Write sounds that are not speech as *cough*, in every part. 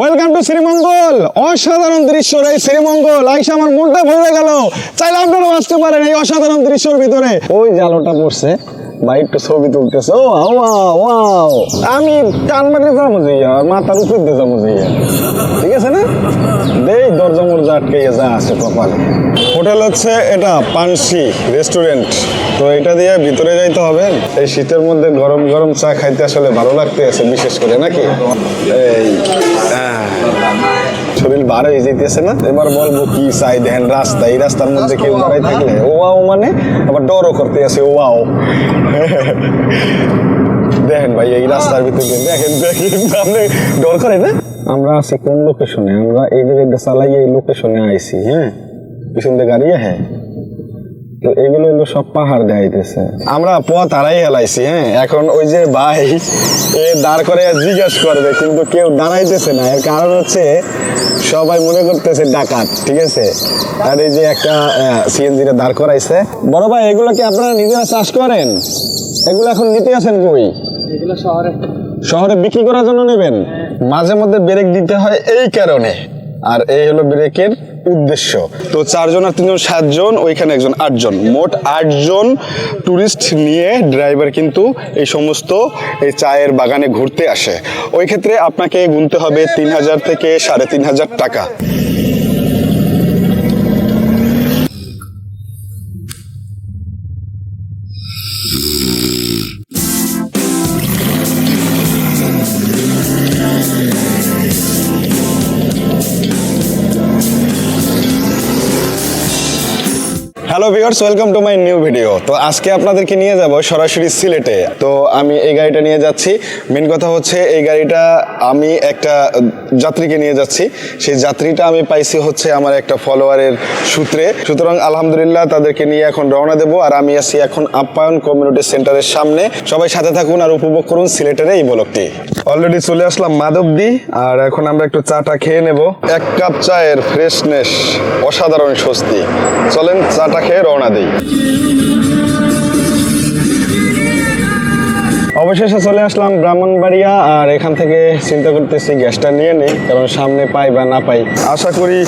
Welcome to Sreemangal অসাধারণ দৃশ্য রে শ্রীমঙ্গল আইসা আমার মনটা ভরে গেল। চাইলে আপনারাও আসতে পারেন এই অসাধারণ দৃশ্যের ভিতরে। ওই জালটা পড়ছে। ভাই একটু ছবি তুলতেছে। ও, ওয়াও ওয়াও। আমি টান মারতে যাব যাইয়া মাথার উপর দিয়ে যাব যাইয়া ঠিক আছে না? দেই, দরজা মরজা আটকে যা আছে কপালে। হোটেল হচ্ছে এটা, পানসি রেস্টুরেন্ট। তো এটা দিয়ে ভিতরে যাইতে হবে। এই শীতের মধ্যে গরম গরম চা খাইতে আসলে ভালো লাগতে আছে বিশেষ করে, নাকি? এই শরীর হয়ে যেতেছে না, এবার বলব কি চাই দেখেন রাস্তা, এই রাস্তার মধ্যে কেউ দাঁড়াই থাকলে ওয়াও মানে আবার ডরও করতে আছে, ওয়াও। দেখেন ভাই, এই রাস্তার ভিতরে দেখেন দেখেন, আপনি ডর করে না? আমরা আছি কোন লোকেশনে আমরা এই জায়গায় চালাই এই লোকেশনে আইছি হ্যাঁ? পিছন দিয়ে গাড়ি হ্যাঁ? তো এগুলো হলো সব পাহাড় দেখাইতেছে। আমরা পথ হারাই হেলাইছি হ্যাঁ? এখন ওই যে ভাই এ দাঁড় করে জিজ্ঞেস করবে কিন্তু কেউ দাঁড়াইতেছে না। এর কারণ হচ্ছে সবাই মনে করতেছে ডাকাত ঠিক আছে? আর এই যে একটা সিএনজি দাঁড় করাইছে। বড় ভাই এগুলো কি আপনারা নিজেরা চাষ করেন? এগুলো এখন নিতে আছেন কই? এগুলো শহরে। শহরে বিক্রি করার জন্য নেবেন? মাঝে মধ্যে ব্রেক দিতে হয় এই কারণে। আর এই হলো ব্রেকের উদ্দেশ্য। তো চারজন আর তিনজন সাতজন, ওইখানে একজন আটজন। মোট আটজন ট্যুরিস্ট নিয়ে ড্রাইভার কিন্তু এই সমস্ত এই চায়ের বাগানে ঘুরতে আসে। ওই ক্ষেত্রে আপনাকে গুনতে হবে তিন হাজার থেকে সাড়ে তিন হাজার টাকা। Hello viewers welcome to my new video তো আজকে আপনাদেরকে নিয়ে যাব সরাসরি সিলেটে। তো আমি এই গাড়িটা নিয়ে যাচ্ছি। মেন কথা হচ্ছে এই গাড়িটা আমি একটা যাত্রীকে নিয়ে যাচ্ছি। সেই যাত্রীটা আমি পাইছি হচ্ছে আমার একটা ফলোয়ারের সূত্রে। সুতরাং আলহামদুলিল্লাহ তাদেরকে নিয়ে এখন রওনা দেবো আর আমি আছি এখন আপ্যায়ন কমিউনিটি সেন্টারের সামনে। সবাই সাথে থাকুন আর উপভোগ করুন সিলেটের এই ব্লকটি অলরেডি চলে আসলাম মাধবদি আর এখন আমরা একটু চাটা খেয়ে নেব। এক কাপ চায়ের ফ্রেশনেস অসাধারণ স্বস্তি। চলেন চাটা খেয়ে রওনা দিই। অবশেষে চলে আসলাম ব্রাহ্মণবাড়িয়া, আর এখান থেকে চিন্তা করতেছি গ্যাসটা নিয়ে নিই, কারণ সামনে পাই বা না পাই। আশা করি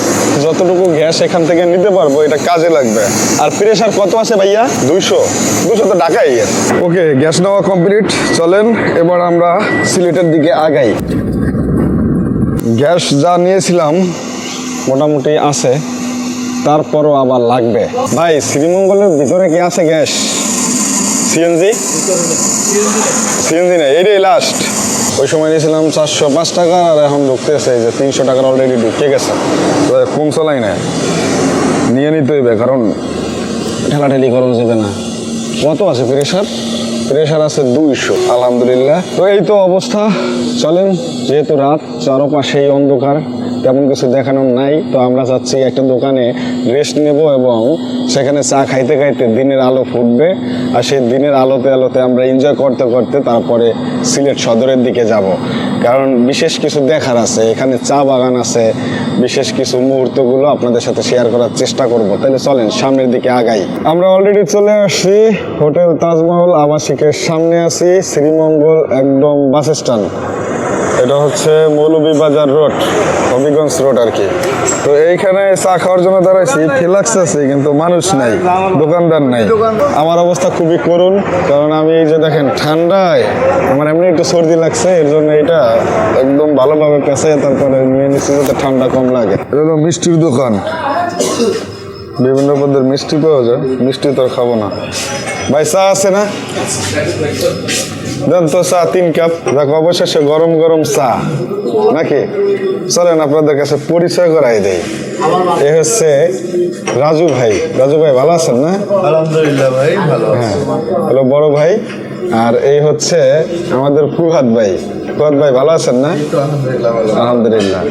যতটুকু গ্যাস এখান থেকে নিতে পারব, এটা কাজে লাগবে। আর প্রেশার কত আছে ভাইয়া? দুইশো। দুশো তো ঢাকাই ওকে, গ্যাস নেওয়া কমপ্লিট চলেন, এবার আমরা সিলেটের দিকে আগাই। গ্যাস যা নিয়েছিলাম, মোটামুটি আছে। তারপরও আবার লাগবে। ভাই, শ্রীমঙ্গলের ভিতরে কি আছে গ্যাস? সিএনজি? সিএনজি নেই, এটাই লাস্ট ওই সময় নিয়েছিলাম চারশো পাঁচ টাকা, আর এখন ঢুকতেছে যে তিনশো টাকার অলরেডি ঢুকে গেছে। কম চলাই না নিয়ে নিতে হইবে, কারণ ঠেলাঠেলি করা যাবে না। কত আছে প্রেশার প্রেশার আছে দুইশো, আলহামদুলিল্লাহ। তো এই তো অবস্থা, চলেন, যেহেতু রাত, চারপাশেই অন্ধকার। তেমন কিছু দেখানোর নাই। তো আমরা যাচ্ছি একটা দোকানে রেস্ট নেব এবং সেখানে চা খাইতে খাইতে দিনের আলো ফুটবে। আর সেই দিনের আলোতে আলোতে আমরা এনজয় করতে করতে তারপরে সিলেট সদরের দিকে যাব। কারণ বিশেষ কিছু দেখার আছে, এখানে চা বাগান আছে। বিশেষ কিছু মুহূর্তগুলো আপনাদের সাথে শেয়ার করার চেষ্টা করব। তাহলে চলেন, সামনের দিকে আগাই। আমরা অলরেডি চলে আসছি হোটেল তাজমহল, আবাসিকের সামনে আছি, শ্রীমঙ্গল একদম বাস স্ট্যান্ড এটা হচ্ছে মৌলভীবাজার রোড, হবিগঞ্জ রোড আর কি। তো এইখানে চা খাওয়ার জন্য দাঁড়াইছি ফিলাক্স আছে, কিন্তু মানুষ নাই, দোকানদার নাই। আমার অবস্থা খুবই করুণ, কারণ আমি এই যে দেখেন, ঠান্ডায় আমার এমনি একটু সর্দি লাগছে, এর জন্য এটা একদম ভালোভাবে পেঁচে তারপরে নিয়ে নিচ্ছি, যাতে ঠান্ডা কম লাগে। এটা হলো মিষ্টির দোকান। বিভিন্ন পদের মিষ্টি পাওয়া যায় মিষ্টি তো খাব না। ভাই চা আছে না? দেন তো চা তিন কাপ। দেখো অবশেষে গরম গরম চা। নাকি? চলেন আপনাদের কাছে পরিচয় করাই দেই। এ হচ্ছে রাজু ভাই। রাজু ভাই ভালো আছেন না? আলহামদুলিল্লাহ ভাই ভালো হ্যাঁ। হ্যালো বড় ভাই। আর এই হচ্ছে আমাদের ফুহাদ ভাই। ফুহাদ ভাই ভালো আছেন না? আলহামদুলিল্লাহ।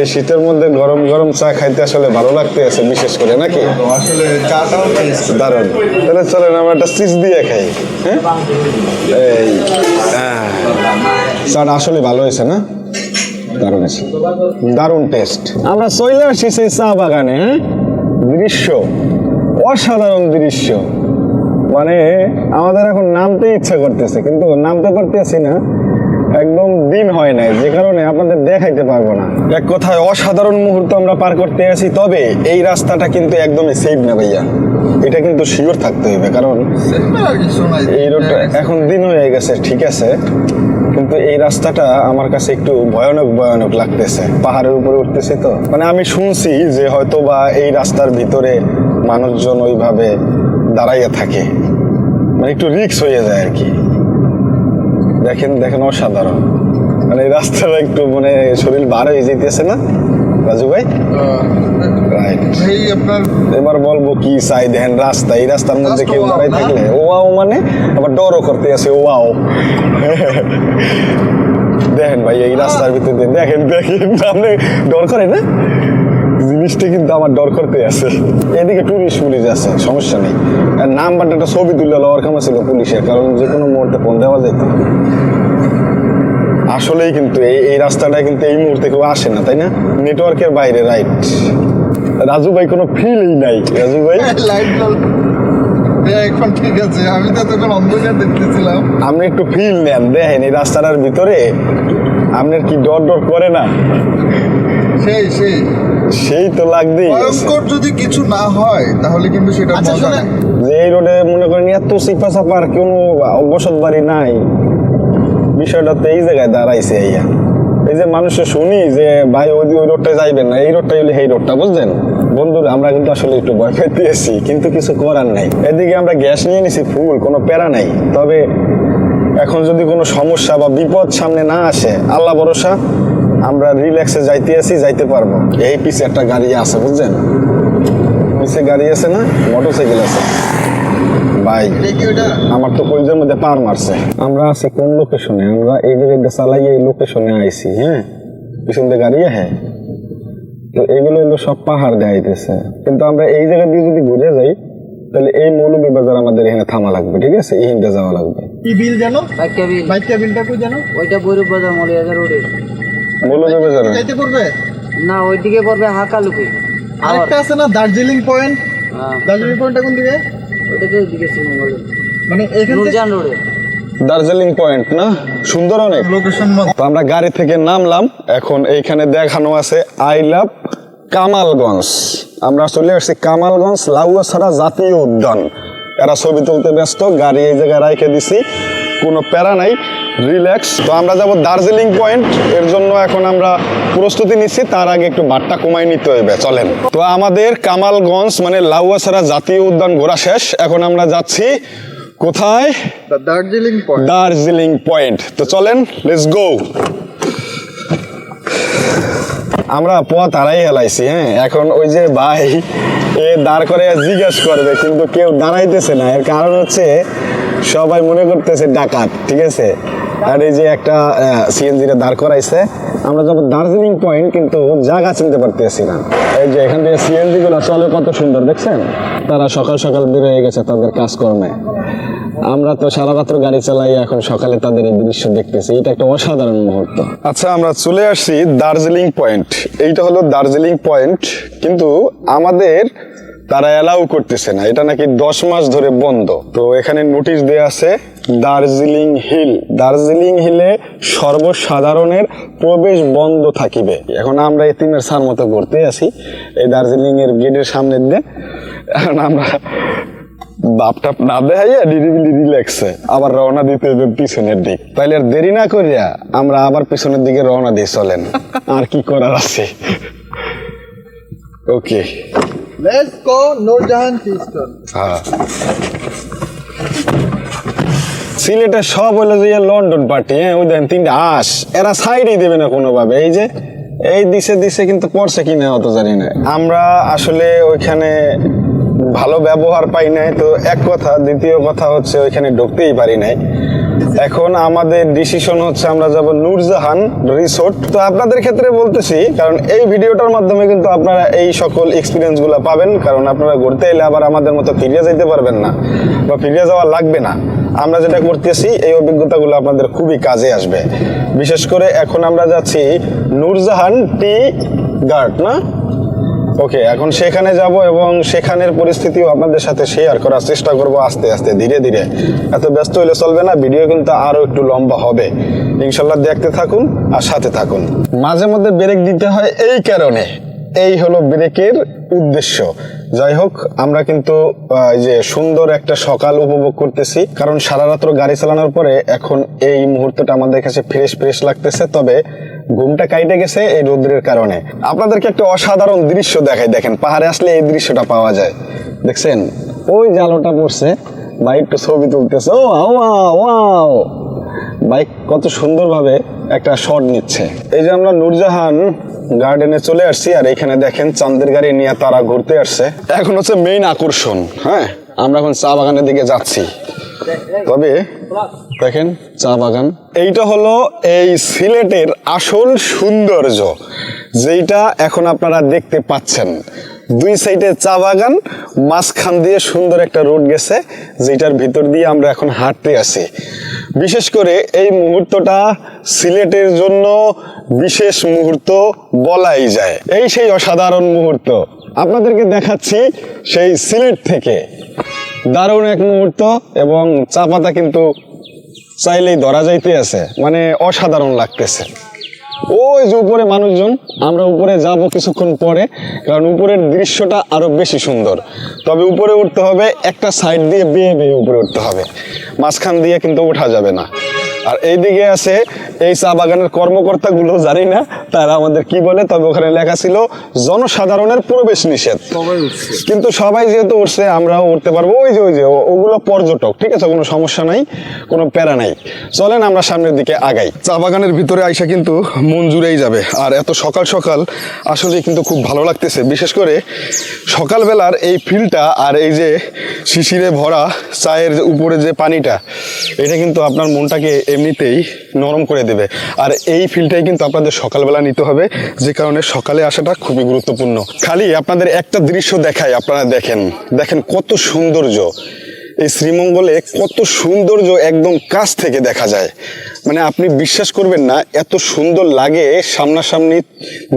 এই শীতের মধ্যে গরম গরম চা খাইতে আসলে ভালো লাগতে আছে বিশেষ করে নাকি? দারুণ। তাহলে চলেন আমরা একটা চিজ দিয়ে খাই হ্যাঁ? এই হ্যাঁ। চাটা আসলে ভালো হয়েছে না? দারুণ আছে দারুণ টেস্ট আমরা চলে আসি সেই চা বাগানে হ্যাঁ? দৃশ্য অসাধারণ দৃশ্য। মানে আমাদের এখন নামতে ইচ্ছা করতেছে কিন্তু নামতে পারতেছি না। একদম দিন হয় নাই যে কারণে আপনাদের দেখাইতে পারব না। এক কথায় অসাধারণ মুহূর্ত আমরা পার করতে আছি তবে এই রাস্তাটা কিন্তু একদমই সেফ না ভাইয়া। এটা কিন্তু শিওর থাকতে হবে কারণ আর কিছু নাই এই রোডটা এখন দিন হয়ে গেছে ঠিক আছে। কিন্তু এই রাস্তাটা আমার কাছে একটু ভয়ানক ভয়ানক লাগতেছে। পাহাড়ের উপরে উঠতেছে তো। মানে আমি শুনছি যে হয়তো বা এই রাস্তার ভিতরে মানুষজন ওইভাবে দাঁড়াইয়া থাকে। মানে একটু রিক্স হয়ে যায় আর কি। দেখেন দেখেন অসাধারণ। মানে এই রাস্তাটা একটু মানে শরীর বার হয়ে যেতেছে না? রাজু ভাই? এবার বলব কি চাই দেখেন রাস্তা। এই রাস্তার মধ্যে কেউ দাঁড়াই থাকলে ওয়াও মানে আবার ডরও করতে আছে ওয়াও দেখেন ভাই এই রাস্তার ভিতরে দেখেন দেখেন আপনি ডর করে না? জিনিসটা কিন্তু আমার ডর করতে আছে। এদিকে টুরিস্ট পুলিশ আছে সমস্যা নেই। আর নাম্বারটা একটা ছবি তুলে লওয়ার কামা ছিল পুলিশের কারণ যে কোনো মুহূর্তে ফোন দেওয়া যেত। আসলেই কিন্তু এই এই রাস্তাটায় কিন্তু এই মুহূর্তে কেউ আসে না তাই না? নেটওয়ার্কের বাইরে রাইট রাজু ভাই কোনো ফিলই নাই। রাজু ভাই? *laughs* লাইট জ্বল। এখন ঠিক আছে আমি তো তখন অন্ধকার দেখতেছিলাম। আপনি একটু ফিল নেন দেখেন এই রাস্তাটার ভিতরে আপনার কি ডর ডর করে না? সেই সেই। সেই তো লাগবেই। ভয়ঙ্কর যদি কিছু না হয় তাহলে কিন্তু সেটা মজা না যে এই রোডে মনে করেন এত সিপা সাপার কোনো বসত বাড়ি নাই। বিষয়টা তো এই জায়গায় দাঁড়াইছে এইয়া। এই যে মানুষে শুনি যে ভাই ওই ওই রোডটায় যাইবেন না এই রোডটাই হলে এই রোডটা বুঝলেন? বন্ধুরা আমরা কিন্তু আসলে একটু ভয় এসেছি কিন্তু কিছু করার নাই। এদিকে আমরা গ্যাস নিয়ে নিছি ফুল কোনো প্যারা নাই। তবে এখন যদি কোনো সমস্যা বা বিপদ সামনে না আসে আল্লাহ ভরসা আমরা রিল্যাক্সে যাইতে আসি যাইতে পারব। এই পিছে একটা গাড়ি আছে বুঝছেন? পিছে গাড়ি আছে না? মোটরসাইকেল আছে। ভাই আমার তো কলেজের মধ্যে পার মারছে। আমরা আছি কোন লোকেশনে আমরা এই জায়গায় চালাই এই লোকেশনে আইছি হ্যাঁ? পিছন দিয়ে গাড়ি হ্যাঁ? তো এগুলো হলো সব পাহাড় দেখাইতেছে কিন্তু আমরা এই জায়গা দিয়ে যদি ঘুরে যাই তাহলে এই মৌলভী বাজার আমাদের এখানে থামা লাগবে ঠিক আছে? এই যাওয়া লাগবে। কি বিল জানো বিল বাইকটা বিলটা কই জানো ওইটা বৈরব বাজার মলিয়াজার রোডে যাইতে পড়বে না ওইদিকে পড়বে হাকালুকি। আরেকটা আছে না দার্জিলিং পয়েন্ট হ্যাঁ, দার্জিলিং পয়েন্টটা কোন দিকে? ওইটা তো শ্রীমঙ্গল। মানে এখান থেকে রোডে। দার্জিলিং পয়েন্ট না? সুন্দর অনেক। লোকেশন তো আমরা গাড়ি থেকে নামলাম এখন এইখানে দেখানো আছে আই লাভ কামালগঞ্জ। আমরা চলে আসছি কামালগঞ্জ লাউয়াছড়া জাতীয় উদ্যান। এরা ছবি তুলতে ব্যস্ত গাড়ি এই জায়গায় রাইখে দিছি কোনো প্যারা নাই। রিল্যাক্স তো আমরা যাব দার্জিলিং পয়েন্ট এর জন্য এখন আমরা প্রস্তুতি নিচ্ছি। তার আগে একটু বাট্টা কমাই নিতে হবে। চলেন। তো আমাদের কামালগঞ্জ মানে লাউয়াছড়া জাতীয় উদ্যান ঘোরা শেষ। এখন আমরা যাচ্ছি কোথায়? দার্জিলিং পয়েন্ট দার্জিলিং পয়েন্ট তো চলেন লেটস গো আমরা পথ হারাই হেলাইছি হ্যাঁ? এখন ওই যে ভাই এ দাঁড় করে জিজ্ঞেস করবে কিন্তু কেউ দাঁড়াইতেছে না। এর কারণ হচ্ছে সবাই মনে করতেছে ডাকাত ঠিক আছে? আর এই যে একটা সিএনজিটা দাঁড় করাইছে, আমরা যাব দার্জিলিং পয়েন্ট, কিন্তু জায়গা চিনতে পারতেছি না। এই যে এখান থেকে সিএনজি গুলো চলে কত সুন্দর, দেখছেন? তারা সকাল সকাল বের হয়ে গেছে তাদের কাজকর্মে। আমরা তো সারা রাত্র গাড়ি চালাই, এখন সকালে তাদের এই দৃশ্য দেখতেছি। এটা একটা অসাধারণ মুহূর্ত। আচ্ছা আমরা চলে আসছি দার্জিলিং পয়েন্ট। এইটা হলো দার্জিলিং পয়েন্ট, কিন্তু আমাদের তারা অ্যালাউ করতেছে না। এটা নাকি দশ মাস ধরে বন্ধ। তো এখানে নোটিশ দেয়া আছে দার্জিলিং হিল। দার্জিলিং হিলে সর্বসাধারণের প্রবেশ বন্ধ থাকিবে। এখন আমরা এতিমের সার মতো ঘুরতে আছি। এই দার্জিলিং এর গেটের সামনে দিয়ে। এখন আমরা বাপ টাপ না দেখাইয়া নিরিবিলি রিল্যাক্সে আবার রওনা দিতে পিছনের দিক। তাইলে আর দেরি না করিয়া আমরা আবার পিছনের দিকে রওনা দিয়ে চলেন। আর কি করার আছে? Okay. Let's go Nurjahan tea store হ্যাঁ। সিলেটে সব হলো যে লন্ডন পার্টি হ্যাঁ? ওই দেখেন তিনটা আস। এরা সাইডেই দেবে না কোনোভাবে। এই যে, এই দিশে দিশে কিন্তু পড়ছে কিনা অত জানি না। আমরা আসলে ওইখানে ভালো ব্যবহার পাই নাই। তো এক কথা, দ্বিতীয় কথা হচ্ছে ওইখানে ঢুকতেই পারি নাই। এখন আমাদের ডিসিশন হচ্ছে আমরা যাব নূরজাহান রিসোর্ট তো আপনাদের ক্ষেত্রে বলতেছি, কারণ এই ভিডিওটার মাধ্যমে কিন্তু আপনারা এই সকল এক্সপিরিয়েন্সগুলো পাবেন, কারণ আপনারা ঘুরতে এলে আবার আমাদের মতো ফিরিয়ে যেতে পারবেন না বা ফিরিয়ে যাওয়া লাগবে না। আমরা যেটা করতেছি, এই অভিজ্ঞতাগুলো আপনাদের খুবই কাজে আসবে। বিশেষ করে এখন আমরা যাচ্ছি নূরজাহান টি গার্ড না? ওকে, এখন সেখানে যাব এবং সেখানের পরিস্থিতিও আপনাদের সাথে শেয়ার করার চেষ্টা করব আস্তে আস্তে, ধীরে ধীরে। এত ব্যস্ত হলে চলবে না ভিডিও কিন্তু আরও একটু লম্বা হবে। ইনশাল্লাহ দেখতে থাকুন আর সাথে থাকুন। মাঝে মধ্যে ব্রেক দিতে হয় এই কারণে। এই হলো ব্রেকের উদ্দেশ্য। যাই হোক, আমরা কিন্তু যে সুন্দর একটা সকাল উপভোগ করতেছি। কারণ সারা রাত্র গাড়ি চালানোর পরে এখন এই মুহূর্তটা আমাদের কাছে ফ্রেশ ফ্রেশ লাগতেছে। তবে ঘুমটা কাইটে গেছে এই রোদ্রের কারণে। আপনাদেরকে একটা অসাধারণ দৃশ্য দেখাই, দেখেন, পাহাড়ে আসলে এই দৃশ্যটা পাওয়া যায়। দেখছেন? ওই জালোটা পড়ছে একটু ছবি তুলতেছে। ও, ওয়াও বাইক কত সুন্দরভাবে একটা শট নিচ্ছে। এই যে আমরা নূরজাহান গার্ডেনে চলে আসছি, আর এখানে দেখেন চান্দের গাড়ি নিয়ে তারা ঘুরতে আসছে। এখন হচ্ছে মেইন আকর্ষণ হ্যাঁ? আমরা এখন চা বাগানের দিকে যাচ্ছি। তবে দেখেন চা বাগান। এইটা হলো এই সিলেটের আসল সৌন্দর্য, যেইটা এখন আপনারা দেখতে পাচ্ছেন। দুই সাইডে চা বাগান, মাঝখান দিয়ে সুন্দর একটা রোড গেছে যেটার ভিতর দিয়ে আমরা এখন হাঁটতে আছি। বিশেষ করে এই মুহূর্তটা সিলেটের জন্য বিশেষ মুহূর্ত বলাই যায়। এই সেই অসাধারণ মুহূর্ত। আপনাদেরকে দেখাচ্ছি সেই সিলেট থেকে। দারুণ এক মুহূর্ত এবং চা পাতা কিন্তু চাইলেই ধরা যাইতে আছে। মানে অসাধারণ লাগতেছে। ওই যে উপরে মানুষজন, আমরা উপরে যাব কিছুক্ষণ পরে, কারণ উপরের দৃশ্যটা আরও বেশি সুন্দর। তবে উপরে উঠতে হবে, একটা সাইড দিয়ে বেয়ে বেয়ে উপরে উঠতে হবে। মাঝখান দিয়ে কিন্তু ওঠা যাবে না। আর এইদিকে আছে এই চা বাগানের কর্মকর্তাগুলো জানি না তারা আমাদের কি বলে তবে ওখানে লেখা ছিল জনসাধারণের প্রবেশ নিষেধ। কিন্তু সবাই যেহেতু উঠছে আমরাও উঠতে পারব। ওই যে ওই যে ওগুলো পর্যটক ঠিক আছে? কোনো সমস্যা নাই কোনো প্যারা নাই। চলেন আমরা সামনের দিকে আগাই। চা বাগানের ভিতরে আইসা কিন্তু মন জুড়েই যাবে। আর এত সকাল সকাল আসলে কিন্তু খুব ভালো লাগতেছে। বিশেষ করে সকালবেলার এই ফিলটা আর এই যে শিশিরে ভরা চায়ের উপরে যে পানিটা, এটা কিন্তু আপনার মনটাকে এমনিতেই নরম করে দেবে। আর এই ফিলটাই কিন্তু আপনাদের সকালবেলা নিতে হবে, যে কারণে সকালে আসাটা খুবই গুরুত্বপূর্ণ। খালি আপনাদের একটা দৃশ্য দেখায় আপনারা দেখেন। দেখেন কত সৌন্দর্য। এই শ্রীমঙ্গলে কত সৌন্দর্য একদম কাছ থেকে দেখা যায়। মানে আপনি বিশ্বাস করবেন না, এত সুন্দর লাগে সামনাসামনি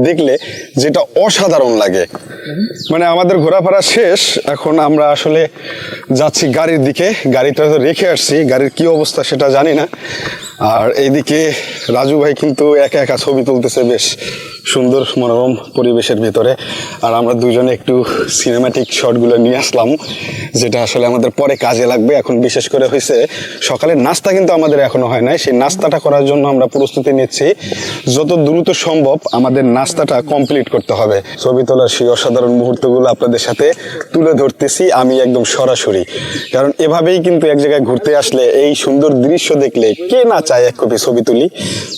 দেখলে যেটা অসাধারণ লাগে। মানে আমাদের ঘোরাফেরা শেষ, এখন আমরা আসলে যাচ্ছি গাড়ির দিকে, গাড়িটা তো রেখে আসছি, গাড়ির কি অবস্থা সেটা জানি না। আর এইদিকে রাজু ভাই কিন্তু একা একা ছবি তুলতেছে বেশ সুন্দর মনোরম পরিবেশের ভিতরে। আর আমরা দুজনে একটু সিনেমাটিক শটগুলো নিয়ে আসলাম, যেটা আসলে আমাদের পরে কাজে লাগবে। এখন বিশেষ করে হয়েছে, সকালের নাস্তা কিন্তু আমাদের এখনও হয় নাই। সেই নাস্তাটা করার জন্য আমরা প্রস্তুতি নিচ্ছি। যত দ্রুত সম্ভব আমাদের নাস্তাটা কমপ্লিট করতে হবে। ছবি তোলার সেই অসাধারণ মুহূর্তগুলো আপনাদের সাথে তুলে ধরতেছি আমি একদম সরাসরি। কারণ এভাবেই কিন্তু এক জায়গায় ঘুরতে আসলে এই সুন্দর দৃশ্য দেখলে কে না চায় এক কপি ছবি তুলি।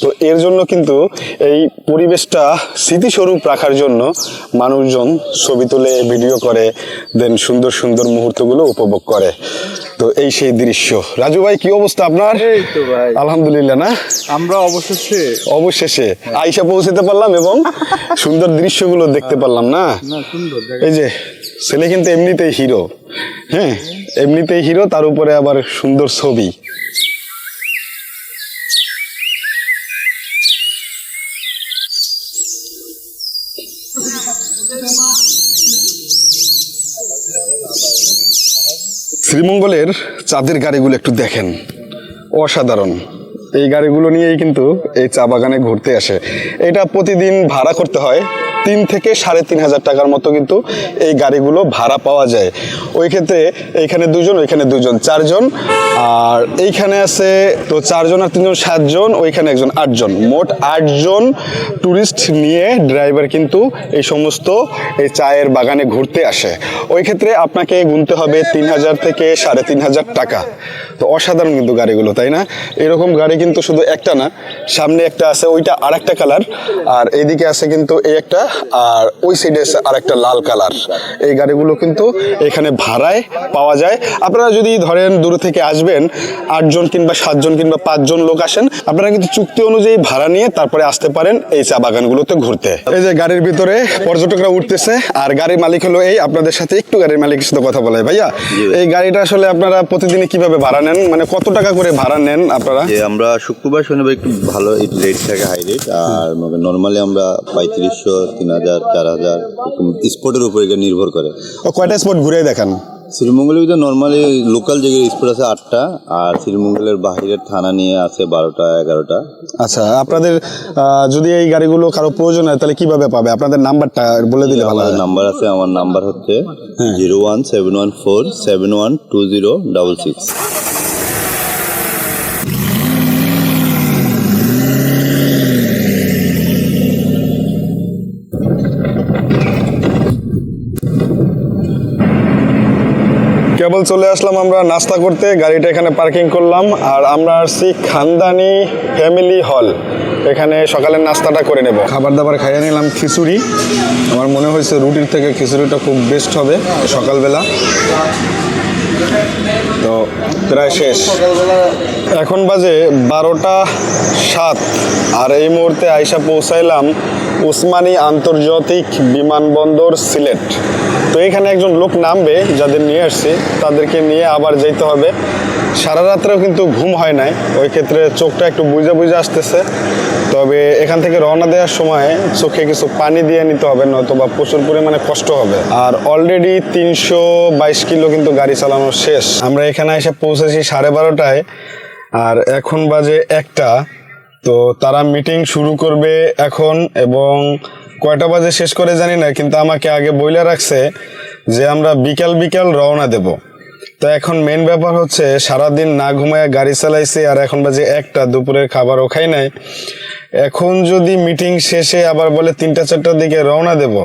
তো এর জন্য কিন্তু এই পরিবেশটা স্মৃতিস্বরূপ রাখার জন্য মানুষজন ছবি তুলে ভিডিও করে দেন সুন্দর সুন্দর মুহূর্তগুলো উপভোগ করে। তো এই সেই দৃশ্য। রাজু ভাই কি অবস্থা আপনার। আলহামদুলিল্লাহ না? আমরা অবশেষে। অবশেষে আইসা পৌঁছতে পারলাম এবং সুন্দর দৃশ্যগুলো দেখতে পারলাম না? এই যে ছেলে কিন্তু এমনিতেই হিরো হ্যাঁ? এমনিতেই হিরো তার উপরে আবার সুন্দর ছবি। শ্রীমঙ্গলের চাঁদের গাড়িগুলো একটু দেখেন। অসাধারণ। এই গাড়িগুলো নিয়েই কিন্তু এই চা বাগানে ঘুরতে আসে। এটা প্রতিদিন ভাড়া করতে হয় তিন থেকে সাড়ে তিন হাজার টাকার মতো কিন্তু এই গাড়িগুলো ভাড়া পাওয়া যায়। ওই ক্ষেত্রে এইখানে দুজন, ওইখানে দুজন, চারজন। আর এইখানে আছে তো চারজন আর তিনজন, সাতজন, ওইখানে একজন, আটজন। মোট আটজন ট্যুরিস্ট নিয়ে ড্রাইভার কিন্তু এই সমস্ত এই চায়ের বাগানে ঘুরতে আসে। ওই ক্ষেত্রে আপনাকে গুনতে হবে তিন হাজার থেকে সাড়ে তিন হাজার টাকা। তো অসাধারণ কিন্তু গাড়িগুলো, তাই না? এরকম গাড়ি কিন্তু শুধু একটা না, সামনে একটা আছে, ওইটা আর একটা কালার। আর এইদিকে আছে কিন্তু এই একটা আর ওই সাইডে আর একটা লাল কালার এই গাড়িগুলো কিন্তু এখানে ভাড়ায় পাওয়া যায়। আপনারা যদি ধরেন দূর থেকে আসবেন আটজন কিংবা সাতজন কিংবা পাঁচজন লোক আসেন আপনারা কিন্তু চুক্তি অনুযায়ী ভাড়া নিয়ে তারপরে আসতে পারেন এই চা বাগানগুলোতে ঘুরতে। এই যে গাড়ির ভিতরে পর্যটকরা উঠতেছে আর গাড়ির মালিক হলো এই আপনাদের সাথে একটু গাড়ির মালিকের সাথে কথা বলে ভাইয়া এই গাড়িটা আসলে আপনারা প্রতিদিনে কীভাবে ভাড়া নেন? মানে কত টাকা করে ভাড়া নেন আপনারা? আমরা শুক্রবার শনিবার একটু ভালো রেট থাকে হাই রেট আর নর্মালি আমরা পঁয়ত্রিশশো তিন হাজার চার হাজার স্পটের উপর এটা নির্ভর করে। ও কয়টা স্পট ঘুরে দেখান? শ্রীমঙ্গলের ভিতরে নর্মালি লোকাল যে স্পট আছে আটটা আর শ্রীমঙ্গলের বাহিরের থানা নিয়ে আছে বারোটা এগারোটা। আচ্ছা আপনাদের যদি এই গাড়িগুলো কারও প্রয়োজন হয় তাহলে কীভাবে পাবে? আপনাদের নাম্বারটা বলে দিলে ভালো হয়। নাম্বার আছে আমার নাম্বার হচ্ছে zero one seven one four seven one two zero double six. কেবল চলে আসলাম আমরা নাস্তা করতে। গাড়িটা এখানে পার্কিং করলাম। আর আমরা আসছি খানদানি ফ্যামিলি হল। এখানে সকালের নাস্তাটা করে নেব। খাবার দাবার খাইয়ে নিলাম খিচুড়ি। আমার মনে হয়েছে রুটির থেকে খিচুড়িটা খুব বেস্ট হবে সকালবেলা। তো প্রায় শেষ। এখন বাজে বারোটা সাত আর এই মুহূর্তে আইসা পৌঁছাইলাম উসমানী আন্তর্জাতিক বিমানবন্দর সিলেট। তো এখানে একজন লোক নামবে যাদের নিয়ে আসছি, তাদেরকে নিয়ে আবার যেতে হবে। সারা রাত্রেও কিন্তু ঘুম হয় নাই। ওই ক্ষেত্রে চোখটা একটু বুঝে বুঝে আসতেছে। তবে এখান থেকে রওনা দেওয়ার সময় চোখে কিছু পানি দিয়ে নিতে হবে নয়তো বা প্রচুর পরিমাণে কষ্ট হবে। আর অলরেডি তিনশো বাইশ কিলো কিন্তু গাড়ি চালানো শেষ। আমরা এখানে এসে পৌঁছেছি সাড়ে বারোটায়, আর এখন বাজে একটা। তো তারা মিটিং শুরু করবে এখন, এবং কয়টা বাজে শেষ করে জানি না, কিন্তু আমাকে আগে বইলে রাখছে যে আমরা বিকাল বিকাল রওনা দেব। তো এখন মেন ব্যাপার হচ্ছে সারাদিন না ঘুমায় গাড়ি চালাইছি আর এখন বাজে একটা, দুপুরের খাবারও খাই নাই। এখন যদি মিটিং শেষে আবার বলে তিনটা, চারটার দিকে রওনা দেব,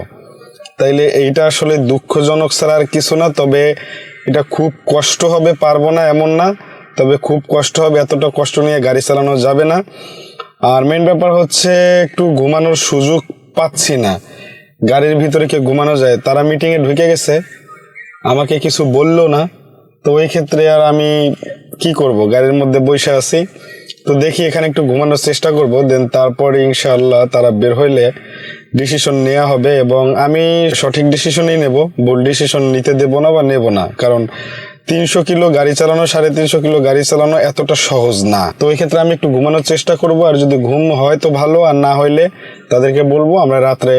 তাইলে এইটা আসলে দুঃখজনক ছাড়া আর কিছু না, তবে এটা খুব কষ্ট হবে, পারব না এমন না। তবে খুব কষ্ট হবে, এতটা কষ্ট নিয়ে গাড়ি চালানো যাবে না। আর মেন ব্যাপার হচ্ছে একটু ঘুমানোর সুযোগ পাচ্ছি না। গাড়ির ভিতরে কে ঘুমানো যায়, তারা মিটিংয়ে ঢুকে গেছে, আমাকে কিছু বলল না। তো ওই ক্ষেত্রে আর আমি কি করব? গাড়ির মধ্যে বসে আছি। তো দেখি এখানে একটু ঘুমানোর চেষ্টা করব, দেন তারপরে ইনশাআল্লাহ তারা বের হইলে ডিসিশন নেওয়া হবে এবং আমি সঠিক ডিসিশনই নেব ভুল ডিসিশন নিতে দেব না বা নেব না, কারণ তিনশো কিলো গাড়ি চালানো, সাড়ে তিনশো কিলো গাড়ি চালানো এতটা সহজ না। তো এই ক্ষেত্রে আমি একটু ঘুমানোর চেষ্টা করব, আর যদি ঘুম হয় তো ভালো, আর না হইলে তাদেরকে বলব, আমরা রাত্রে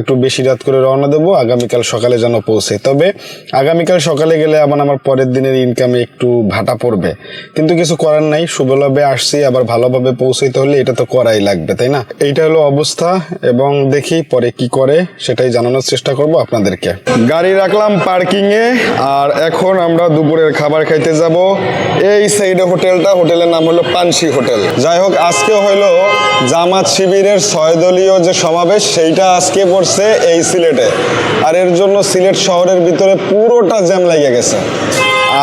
একটু বেশি রাত করে রওনা দেবো, আগামীকাল সকালে যেন পৌঁছে। তবে আগামীকাল সকালে গেলে আবার আমার পরের দিনের ইনকামে একটু ভাটা পড়বে। কিন্তু কিছু করার নাই সুবলভাবে আসছি, আবার ভালোভাবে পৌঁছাইতে হলে এটা তো করাই লাগবে, তাই না? এইটা হলো অবস্থা, এবং দেখি পরে কি করে, সেটাই জানানোর চেষ্টা করব আপনাদেরকে। গাড়ি রাখলাম পার্কিং এ আর এখন আমরা দুপুরের খাবার খাইতে যাব। এই সাইডে হোটেলটা, হোটেলের নাম হলো পানসি হোটেল। যাই হোক, আজকে হইল জামাত শিবিরের ছয় দলীয় যে সমাবেশ, সেইটা আজকে পড়ছে এই সিলেটে। আর এর জন্য সিলেট শহরের ভিতরে পুরোটা জ্যাম লেগে গেছে।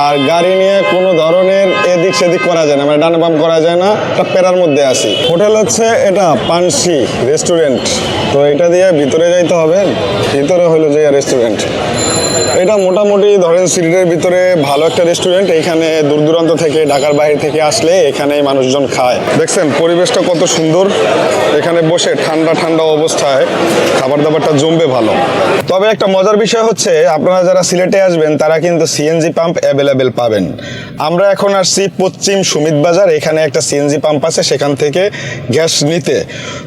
আর গাড়ি নিয়ে কোনো ধরনের এদিক সেদিক করা যায় না মানে ডান বাম করা যায় না, একটা পেরার মধ্যে আছি। হোটেল হচ্ছে এটা পানসি রেস্টুরেন্ট। তো এটা দিয়ে ভিতরে যাইতে হবে, ভিতরে হলো যে রেস্টুরেন্ট। এটা মোটামুটি ধরেন সিলেটের ভিতরে ভালো একটা রেস্টুরেন্ট, এখানে দূর দূরান্ত থেকে, ঢাকার বাইরে থেকে আসলে এখানে মানুষজন খায়। দেখছেন, পরিবেশটা কত সুন্দর। এখানে বসে ঠান্ডা ঠান্ডা অবস্থায় খাবার দাবারটা জমবে ভালো। তবে একটা মজার বিষয় হচ্ছে, আপনারা যারা সিলেটে আসবেন, তারা কিন্তু সিএনজি পাম্প অ্যাভেলেবেল পাবেন। আমরা এখন আসছি পশ্চিম সুমিত বাজার, এখানে একটা সিএনজি পাম্প আছে, সেখান থেকে গ্যাস নিতে।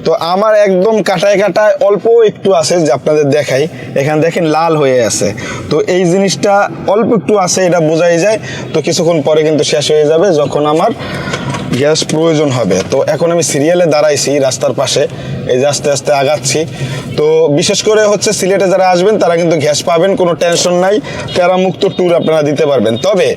তো আমার একদম কাটায় কাটায় অল্প একটু আছে, যে আপনাদের দেখাই। এখানে দেখেন লাল হয়ে আছে। তো এই জিনিসটা অল্প একটু আছে, এটা বোঝাই যায়। তো কিছুক্ষণ পরে কিন্তু শেষ হয়ে যাবে, যখন আমার গ্যাস প্রয়োজন হবে। তো এখন আমি সিরিয়ালে দাঁড়াইছি রাস্তার পাশে, এই যে আস্তে আস্তে আগাচ্ছি। তো বিশেষ করে হচ্ছে সিলেটে যারা আসবেন, তারা কিন্তু গ্যাস পাবেন, কোনো টেনশন নাই। প্যারামুক্ত ট্যুর আপনারা দিতে পারবেন। তবে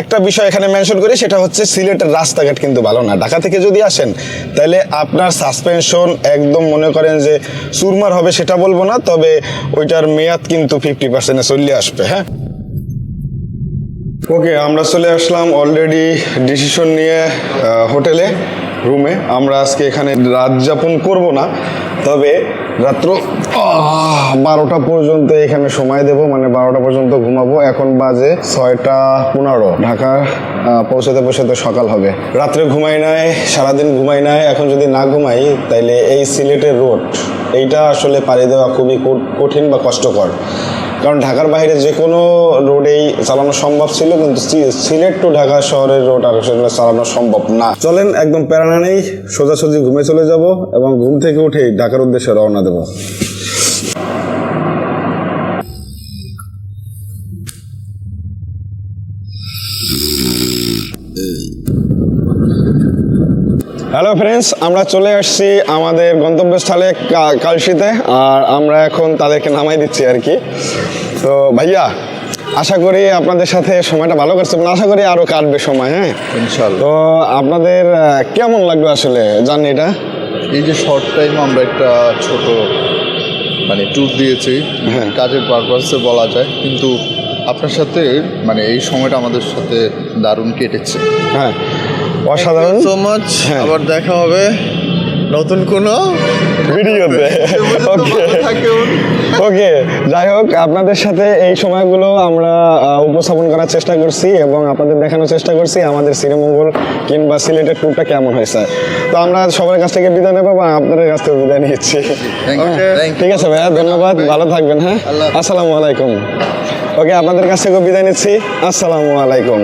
একটা বিষয় এখানে মেনশন করি, সেটা হচ্ছে সিলেটের রাস্তাঘাট কিন্তু ভালো না। ঢাকা থেকে যদি আসেন, তাহলে আপনার সাসপেনশন একদম মনে করেন যে চুরমার হবে, সেটা বলব না। তবে ওইটার মেয়াদ কিন্তু ফিফটি পার্সেন্টে চলে আসবে হ্যাঁ? ওকে আমরা চলে আসলাম অলরেডি ডিসিশন নিয়ে হোটেলে, রুমে। আমরা আজকে এখানে রাত যাপন করব না, তবে রাত্র বারোটা পর্যন্ত এখানে সময় দেব মানে বারোটা পর্যন্ত ঘুমাবো। এখন বাজে ছয়টা পনেরো। ঢাকা পৌঁছাতে পৌঁছাতে সকাল হবে। রাত্রে ঘুমাই নাই, সারাদিন ঘুমাই নাই। এখন যদি না ঘুমাই, তাইলে এই সিলেটের রোড, এইটা আসলে পাড়ি দেওয়া খুবই কঠিন বা কষ্টকর। কারণ ঢাকার বাইরে যে কোনো রোডেই চালানো সম্ভব ছিল, কিন্তু সিলেট টু ঢাকা শহরের রোড আর চালানো সম্ভব না। চলেন একদম প্যারানা নেই সোজাসুজি ঘুমে চলে যাব এবং ঘুম থেকে উঠেই ঢাকার উদ্দেশ্যে রওনা দেব। হ্যালো ফ্রেন্ডস আমরা চলে আসছি আমাদের গন্তব্যস্থলে কালশিতে আর আমরা এখন তাদেরকে নামাই দিচ্ছি আর কি। তো ভাইয়া আশা করি আপনাদের সাথে সময়টা ভালো কাটছে মানে আশা করি আরও কাটবে সময় হ্যাঁ? তো আপনাদের কেমন লাগবে আসলে জার্নিটা? এই যে শর্ট টাইম আমরা একটা ছোট মানে ট্যুর দিয়েছি হ্যাঁ। কাজের পারপাসে বলা যায় কিন্তু আপনার সাথে মানে এই সময়টা আমাদের সাথে দারুণ কেটেছে। হ্যাঁ। অসাধারণ। সো মাচ হ্যাঁ। আবার দেখা হবে নতুন কোনো ভিডিওতে ওকে ওকে যাই হোক আপনাদের সাথে এই সময়গুলো আমরা উপস্থাপন করার চেষ্টা করছি এবং আপনাদের দেখানোর চেষ্টা করছি আমাদের শ্রীমঙ্গল কিংবা সিলেটের ট্যুরটা কেমন হয়েছে তো আমরা সবার কাছ থেকে বিদায় নেব বা আপনাদের কাছ থেকে বিদায় নিচ্ছি. ঠিক আছে ভাইয়া ধন্যবাদ ভালো থাকবেন হ্যাঁ? আসসালামু আলাইকুম। ওকে আপনাদের কাছ থেকে বিদায় নিচ্ছি। আসসালামু আলাইকুম।